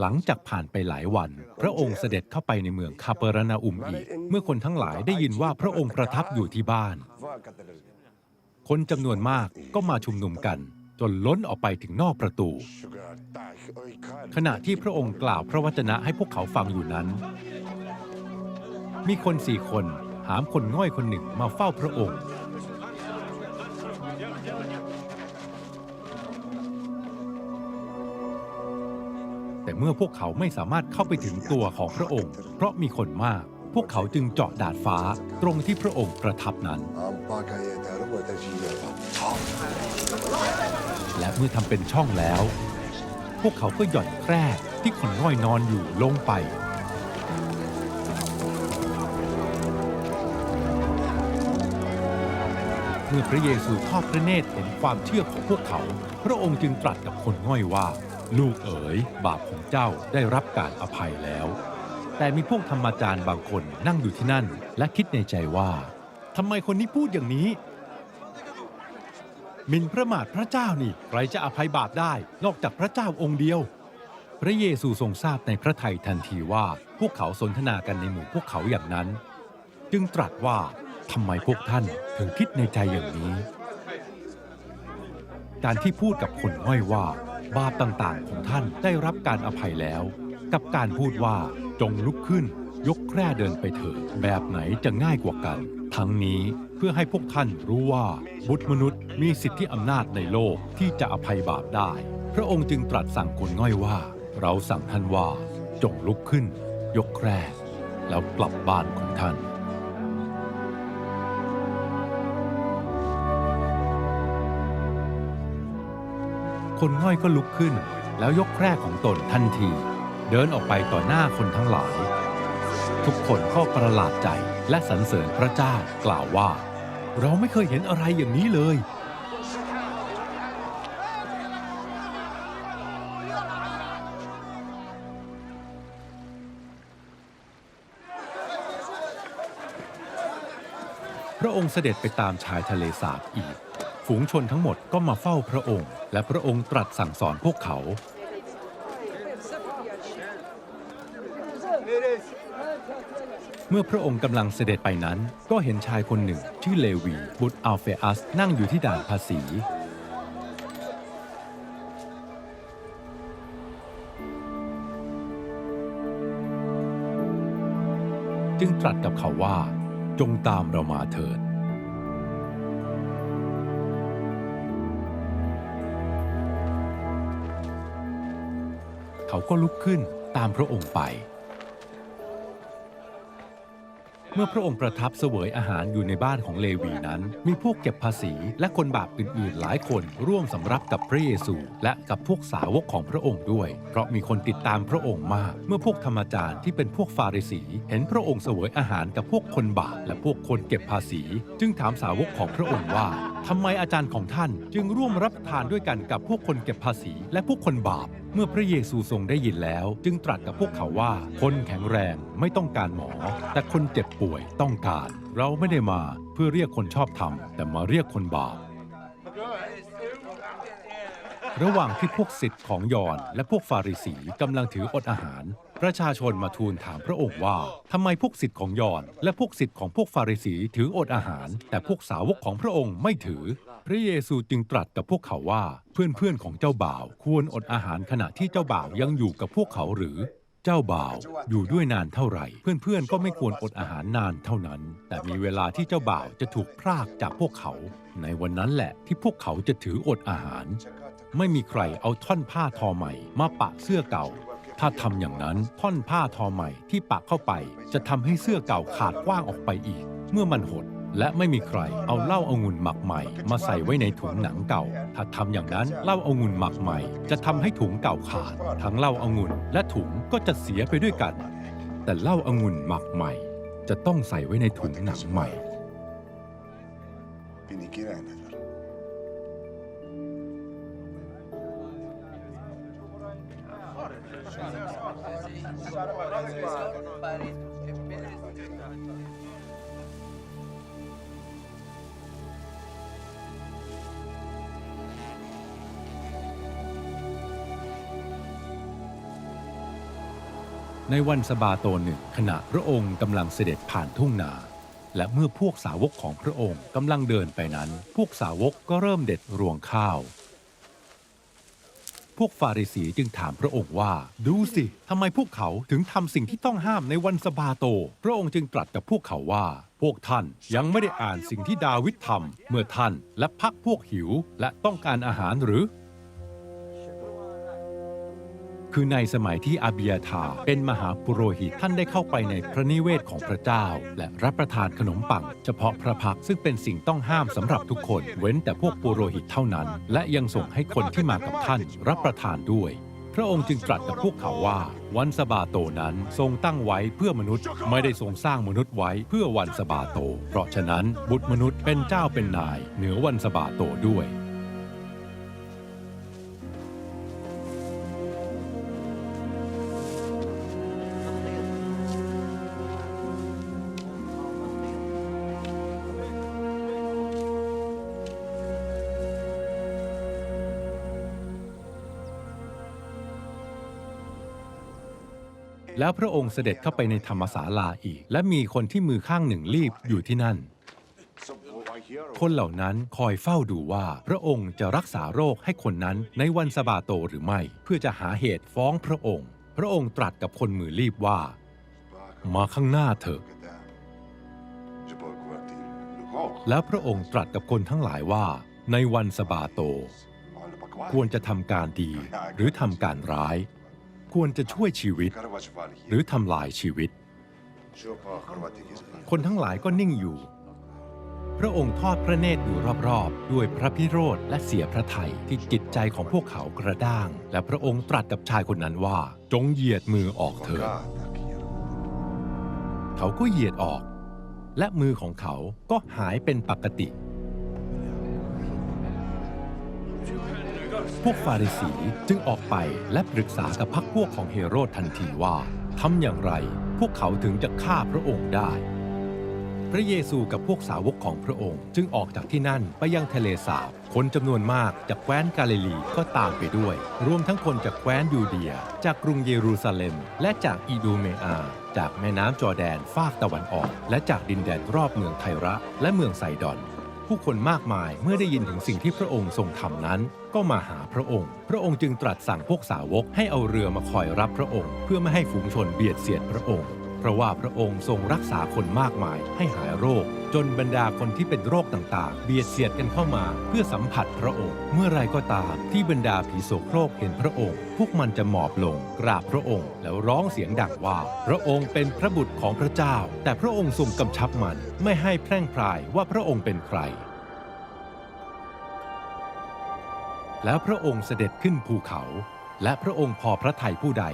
หลังจากผ่านไปหลายวัน พระองค์เสด็จเข้าไปในเมืองคาเปรนาอุมอีก เมื่อคนทั้งหลายได้ยินว่าพระองค์ประทับอยู่ที่บ้าน คนจำนวนมากก็มาชุมนุมกัน จนล้นออกไปถึงนอกประตู ขณะที่พระองค์กล่าวพระวจนะให้พวกเขาฟังอยู่นั้น มีคนสี่คนหามคนง่อยคนหนึ่งมาเฝ้าพระองค์ เมื่อพวกเขาไม่สามารถเข้าไปถึงตัวของพระองค์ เพราะมีคนมาก พวกเขาจึงเจาะดาดฟ้าตรงที่พระองค์ประทับนั้น และเมื่อทำเป็นช่องแล้ว พวกเขาก็หย่อนแคร่ที่คนง่อยนอนอยู่ลงไป เมื่อพระเยซูทอดพระเนตรเห็นความเชื่อของพวกเขา พระองค์จึงตรัสกับคนง่อยว่า ลูกเอ๋ย บาปของเจ้าได้รับการอภัยแล้ว แต่มีพวกธรรมาจารย์บางคนนั่งอยู่ที่นั่น และคิดในใจว่าทำไมคนนี้พูดอย่างนี้มินพระมาทพระเจ้านี่ใครจะอภัยบาปได้ นอกจากพระเจ้าองค์เดียว พระเยซูทรงทราบในพระทัยทันทีว่าพวกเขาสนทนากันในหมู่พวกเขาอย่างนั้น จึงตรัสว่า ทำไมพวกท่านถึงคิดในใจอย่างนี้ การที่พูดกับคนง่อยว่า บาปต่างๆของท่านได้รับการอภัยแล้ว กับการพูดว่าจงลุกขึ้น ยกแคร่เดินไปเถิดแบบไหนจะง่ายกว่ากัน ทั้งนี้เพื่อให้พวกท่านรู้ว่า บุตรมนุษย์มีสิทธิอำนาจในโลกที่จะอภัยบาปได้ พระองค์จึงตรัสสั่งคนง่อยว่า เราสั่งท่านว่า จงลุกขึ้น ยกแคร่แล้วกลับบ้านของท่าน คนง่อยก็ลุกขึ้น แล้วยกแคร่ของตนทันที เดินออกไปต่อหน้าคนทั้งหลาย ทุกคนก็ประหลาดใจและสรรเสริญพระเจ้ากล่าวว่า เราไม่เคยเห็นอะไรอย่างนี้เลยพระองค์เสด็จไปตามชายทะเลสาบอีก ฝูงชนทั้งหมดก็มาเฝ้าพระองค์ และพระองค์ตรัสสั่งสอนพวกเขา เมื่อพระองค์กำลังเสด็จไปนั้น ก็เห็นชายคนหนึ่ง ชื่อเลวี บุตรอัลเฟอัสนั่งอยู่ที่ด่านภาษี จึงตรัสกับเขาว่า จงตามเรามาเถิด เขาก็ลุกขึ้นตามพระองค์ไป เมื่อพระองค์ประทับเสวยอาหารอยู่ในบ้านของเลวีนั้น มีพวกเก็บภาษีและคนบาปอื่นๆ หลายคนร่วมสำรับกับพระเยซู และกับพวกสาวกของพระองค์ด้วย เพราะมีคนติดตามพระองค์มาก เมื่อพวกธรรมจารย์ที่เป็นพวกฟาริสี เห็นพระองค์เสวยอาหารกับพวกคนบาปและพวกคนเก็บภาษี จึงถามสาวกของพระองค์ว่าทำไมอาจารย์ของท่านจึงร่วมรับทานด้วยกันกับพวกคนเก็บภาษีและพวกคนบาป มื่อพระเยซูทรงได้ยินแล้ว จึงตรัสกับพวกเขาว่า คนแข็งแรงไม่ต้องการหมอ แต่คนเจ็บป่วยต้องการ เราไม่ได้มาเพื่อเรียกคนชอบธรรม แต่มาเรียกคนบาป ระหว่างที่พวกศิษย์ของยอน และพวกฟาริสีกำลังถืออดอาหาร ประชาชนมาทูลถามพระองค์ว่าทำไมพวกศิษย์ของยอน และพวกศิษย์ของพวกฟาริสีถืออดอาหาร แต่พวกสาวกของพระองค์ไม่ถือ พระเยซูจึงตรัสกับพวกเขาว่า เพื่อนๆของเจ้าบ่าวควรอดอาหารขณะที่เจ้าบ่าวยังอยู่กับพวกเขาหรือ เจ้าบ่าวอยู่ด้วยนานเท่าไหร่ เพื่อนๆก็ไม่ควรอดอาหารนานเท่านั้น แต่มีเวลาที่เจ้าบ่าวจะถูกพรากจากพวกเขา ในวันนั้นแหละที่พวกเขาจะถืออดอาหาร ไม่มีใครเอาท่อนผ้าทอใหม่ มาปะเสื้อเก่า ถ้าทำอย่างนั้นท่อนผ้าทอใหม่ที่ปะเข้าไป จะทำให้เสื้อเก่าขาดกว้างออกไปอีก เมื่อมันหด และไม่มีใครเอาเหล้าอางุ่นหมักใหม่ มาใส่ไว้ในถุงหนังเก่า ถ้าทำอย่างนั้นเหล้าอางุ่นหมักใหม่ จะทำให้ถุงเก่าขาด ทั้งเหล้าอางุ่นและถุงก็จะเสียไปด้วยกัน แต่เหล้าอางุ่นหมักใหม่ จะต้องใส่ไว้ในถุงหนังใหม่ Para ในวันสบาโตหนึ่งขณะพระองค์กำลังเสด็จผ่านทุ่งนา และเมื่อพวกสาวกของพระองค์กำลังเดินไปนั้น พวกสาวกก็เริ่มเด็ดรวงข้าว พวกฟาริสีจึงถามพระองค์ว่า ดูสิทำไมพวกเขาถึงทำสิ่งที่ต้องห้ามในวันสบาโต พระองค์จึงตรัสกับพวกเขาว่า พวกท่านยังไม่ได้อ่านสิ่งที่ดาวิดทำเมื่อท่านและพักพวกหิวและต้องการอาหารหรือ คือในสมัยที่อาเบิยธาเป็นมหาปุโรหิตท่านได้เข้าไปในพระนิเวศของพระเจ้า และรับประทานขนมปัง เฉพาะพระพักซึ่งเป็นสิ่งต้องห้ามสำหรับทุกคน เว้นแต่พวกปุโรหิตเท่านั้น และยังส่งให้คนที่มากับท่านรับประทานด้วยพระองค์จึงตรัสกับพวกเขาว่า วันสบาโตนั้นทรงตั้งไว้เพื่อมนุษย์ ไม่ได้ทรงสร้างมนุษย์ไว้เพื่อวันสบาโต เพราะฉะนั้นบุตรมนุษย์เป็นเจ้าเป็นนาย เหนือวันสบาโตด้วย แล้วพระองค์เสด็จเข้าไปในธรรมศาลาอีก และมีคนที่มือข้างหนึ่งรีบอยู่ที่นั่น คนเหล่านั้นคอยเฝ้าดูว่าพระองค์จะรักษาโรคให้คนนั้นในวันสบาโตหรือไม่ เพื่อจะหาเหตุฟ้องพระองค์ พระองค์ตรัสกับคนมือรีบว่า มาข้างหน้าเถอะแล้วพระองค์ตรัสกับคนทั้งหลายว่า ในวันสบาโต ควรจะทำการดีหรือทำการร้าย ควรจะช่วยชีวิต หรือทำลายชีวิต คนทั้งหลายก็นิ่งอยู่ พระองค์ทอดพระเนตรดูรอบๆ ด้วยพระพิโรธและเสียพระทัยที่จิตใจของพวกเขากระด้าง และพระองค์ตรัสกับชายคนนั้นว่า จงเหยียดมือออกเถิดเขาก็เหยียดออก และมือของเขาก็หายเป็นปกติ พวกฟาริสีจึงออกไปและปรึกษากับพรรคพวกของเฮโรดทันทีว่าทำอย่างไรพวกเขาถึงจะฆ่าพระองค์ได้ พระเยซูกับพวกสาวกของพระองค์ จึงออกจากที่นั่นไปยังทะเลสาบ คนจำนวนมากจากแคว้นกาลิลีก็ตามไปด้วย รวมทั้งคนจากแคว้นยูเดีย จากกรุงเยรูซาเล็ม และจากอีดูเมอา จากแม่น้ำจอแดนฟากตะวันออก และจากดินแดนรอบเมืองไทระและเมืองไซดอน ผู้คนมากมายเมื่อได้ยินถึงสิ่งที่พระองค์ทรงทำนั้น ก็มาหาพระองค์ พระองค์จึงตรัสสั่งพวกสาวกให้เอาเรือมาคอยรับพระองค์ เพื่อไม่ให้ฝูงชนเบียดเสียดพระองค์ เพราะว่าพระองค์ทรงรักษาคนมากมายให้หายโรค จนบรรดาคนที่เป็นโรคต่างๆ เบียดเสียดกันเข้ามา เพื่อสัมผัสพระองค์ เมื่อไรก็ตามที่บรรดาผีโสโครกเห็นพระองค์ พวกมันจะหมอบลง กราบพระองค์ แล้วร้องเสียงดังว่า พระองค์เป็นพระบุตรของพระเจ้า แต่พระองค์ทรงกำชับมันไม่ให้แพร่งพรายว่าพระองค์เป็นใครแล้วพระองค์เสด็จขึ้นภูเขา และพระองค์พอพระทัยผู้ใด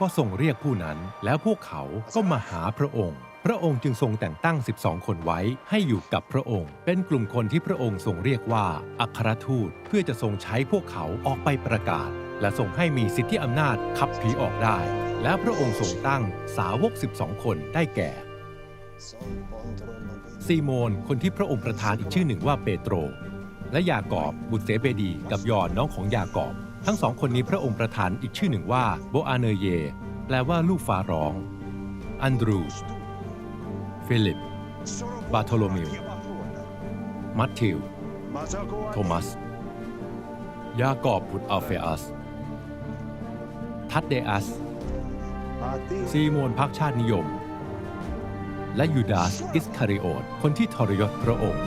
ก็ทรงเรียกผู้นั้น แล้วพวกเขาก็มาหาพระองค์ พระองค์จึงทรงแต่งตั้ง 12 คนไว้ให้อยู่กับพระองค์ เป็นกลุ่มคนที่พระองค์ทรงเรียกว่าอัครทูตเพื่อจะทรงใช้พวกเขาออกไปประกาศ และทรงให้มีสิทธิอำนาจขับผีออกได้ แล้วพระองค์ทรงตั้งสาวก 12 คนได้แก่ซีโมนคนที่พระองค์ประทานอีกชื่อหนึ่งว่าเปโตร และยากอบบุตรเสเบดีกับยอนน้องของยากอบ ทั้งสองคนนี้พระองค์ประทานอีกชื่อหนึ่งว่าโบอาเนเย แปลว่าลูกฟ้าร้อง อันดรู ฟิลิป บาโทโลมิว มัตธิว โทมัส ยากอบบุตรอัลเฟอัส ทัดเดอัส ซีโมนพักชาตินิยม และยูดาส อิสคาริโอต คนที่ทรยศพระองค์